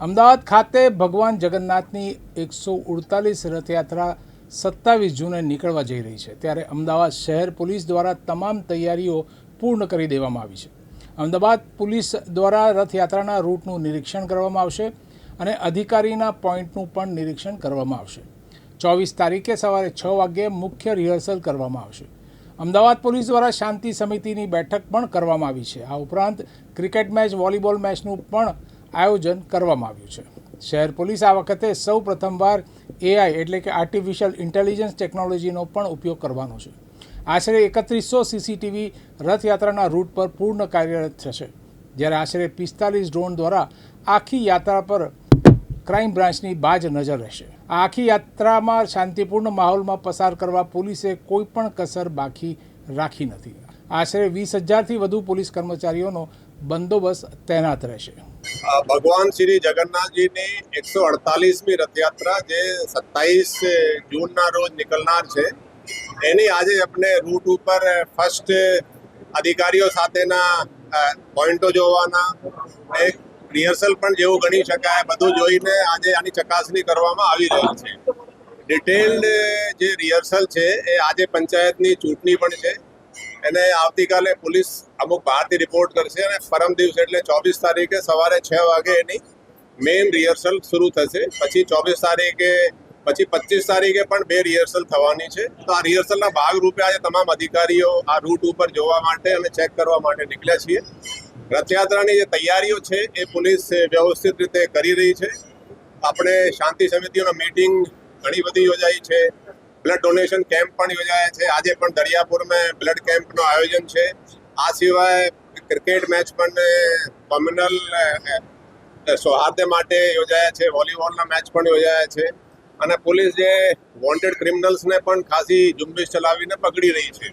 અમદાવાદ ખાતે ભગવાન જગન્નાથની એકસો ઉડતાલીસ રથયાત્રા સત્તાવીસ જૂને નીકળવા જઈ રહી છે. ત્યારે અમદાવાદ શહેર પોલીસ દ્વારા તમામ તૈયારીઓ પૂર્ણ કરી દેવામાં આવી છે. અમદાવાદ પોલીસ દ્વારા રથયાત્રાના રૂટનું નિરીક્ષણ કરવામાં આવશે અને અધિકારીના પોઈન્ટનું પણ નિરીક્ષણ કરવામાં આવશે. ચોવીસ તારીખે સવારે છ વાગ્યે મુખ્ય રિહર્સલ કરવામાં આવશે. અમદાવાદ પોલીસ દ્વારા શાંતિ સમિતિની બેઠક પણ કરવામાં આવી છે. આ ઉપરાંત ક્રિકેટ મેચ, વોલીબોલ મેચનું પણ આયોજન કરવામાં આવ્યું છે. શહેર પોલીસ આ વખતે સૌ પ્રથમવાર એઆઈ એટલે કે આર્ટિફિશિયલ ઇન્ટેલિજન્સ ટેકનોલોજીનો પણ ઉપયોગ કરવાનો છે. આશરે એકત્રીસો સીસીટીવી રથયાત્રાના રૂટ પર પૂર્ણ કાર્યરત થશે. જ્યારે આશરે પિસ્તાલીસ ડ્રોન દ્વારા આખી યાત્રા પર ક્રાઇમ બ્રાન્ચની બાજ નજર રહેશે. આ આખી યાત્રામાં શાંતિપૂર્ણ માહોલમાં પસાર કરવા પોલીસે કોઈ પણ કસર બાકી રાખી નથી. આશરે વીસ હજારથી વધુ પોલીસ કર્મચારીઓનો બંદોબસ્ત તૈનાત રહેશે. ભગવાન શ્રી જગન્નાથજીની એકસો અડતાલીસમી રથયાત્રા જે સત્તાવીસ જૂનના રોજ નીકળનાર છે. એની આજે આપણે રૂટ ઉપર ફર્સ્ટ અધિકારીઓ સાથેના પોઈન્ટો જોવાના એક રિહર્સલ પણ જેવું ગણી શકાય, બધું જોઈને આજે આની ચકાસણી કરવામાં આવી રહી છે. ડિટેલ્ડ જે રિહર્સલ છે, એ આજે પંચાયતની ચૂંટણી પણ છે. એને આવતીકાલે પોલીસ અમુક બહારથી રિપોર્ટ કરશે અને પરમ દિવસે એટલે ચોવીસ તારીખે સવારે છ વાગે એની મેઇન રિહર્સલ શરૂ થશે. પછી ચોવીસ તારીખે, પછી પચીસ તારીખે પણ બે રિહર્સલ થવાની છે. તો આ રિહર્સલના ભાગરૂપે આજે તમામ અધિકારીઓ આ રૂટ ઉપર જોવા માટે અને ચેક કરવા માટે નીકળ્યા છીએ. રથયાત્રાની જે તૈયારીઓ છે એ પોલીસ વ્યવસ્થિત રીતે કરી રહી છે. આપણે શાંતિ સમિતિઓના મીટિંગ ઘણી બધી યોજાઈ છે. બ્લડ ડોનેશન કેમ્પ પણ યોજાયા છે. આજે પણ દરિયાપુરમાં બ્લડ કેમ્પનું આયોજન છે. આ સિવાય ક્રિકેટ મેચ પણ કોમ્યુનલ સૌહાર્દ માટે યોજાયા છે. વોલીબોલના મેચ પણ યોજાયા છે. અને પોલીસ જે વોન્ટેડ ક્રિમિનલ્સને પણ ખાસી ઝુંબેશ ચલાવીને પકડી રહી છે.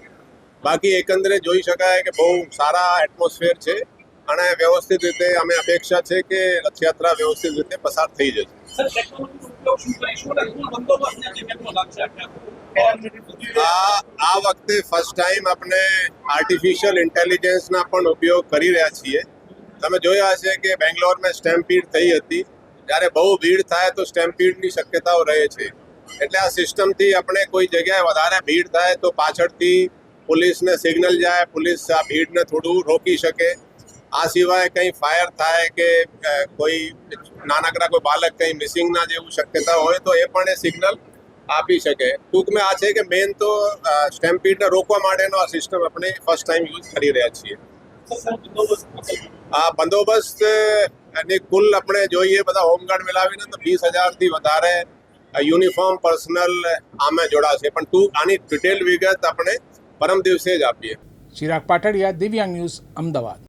બાકી એકંદરે જોઈ શકાય કે બહુ સારા એટમોસ્ફિયર છે અને વ્યવસ્થિત રીતે અમે અપેક્ષા છે કે રથયાત્રા વ્યવસ્થિત રીતે પસાર થઈ જશે. ઉપયોગ આ આ વખતે ફર્સ્ટ ટાઈમ આપણે આર્ટિફિશિયલ ઇન્ટેલિજન્સના પણ ઉપયોગ કરી રહ્યા છીએ. તમે જોયા હશે કે બેંગ્લોરમાં સ્ટેમ્પીડ થઈ હતી. જ્યારે બહુ ભીડ થાય તો સ્ટેમ્પીડની શક્યતાઓ રહે છે. એટલે આ સિસ્ટમથી આપણે કોઈ જગ્યાએ વધારે ભીડ થાય તો પાછળથી પોલીસને સિગ્નલ જાય, પોલીસ આ ભીડને થોડું રોકી શકે. આ સિવાય કંઈ ફાયર થાય કે કોઈ નાનકડા કોઈ બાળક કંઈ મિસિંગના જેવું શક્યતા હોય તો એ પણ એ સિગ્નલ આપી શકે. ટૂંકમાં આ છે કે મેન તો સ્ટેમ્પીડને રોકવા માટેનો આ સિસ્ટમ આપણે ફર્સ્ટ ટાઈમ યુઝ કરી રહ્યા છીએ. આ બંદોબસ્ત એની કુલ આપણે જોઈએ બધા હોમગાર્ડ મિલાવીને તો વીસ હજારથી વધારે યુનિફોર્મ પર્સનલ આમે જોડાશે. પણ તું આની ડિટેલ વિગત આપણે પરમ દિવસે જ આપીએ. ચિરાગ પાટડિયા, દિવ્યાંગ ન્યૂઝ, અમદાવાદ.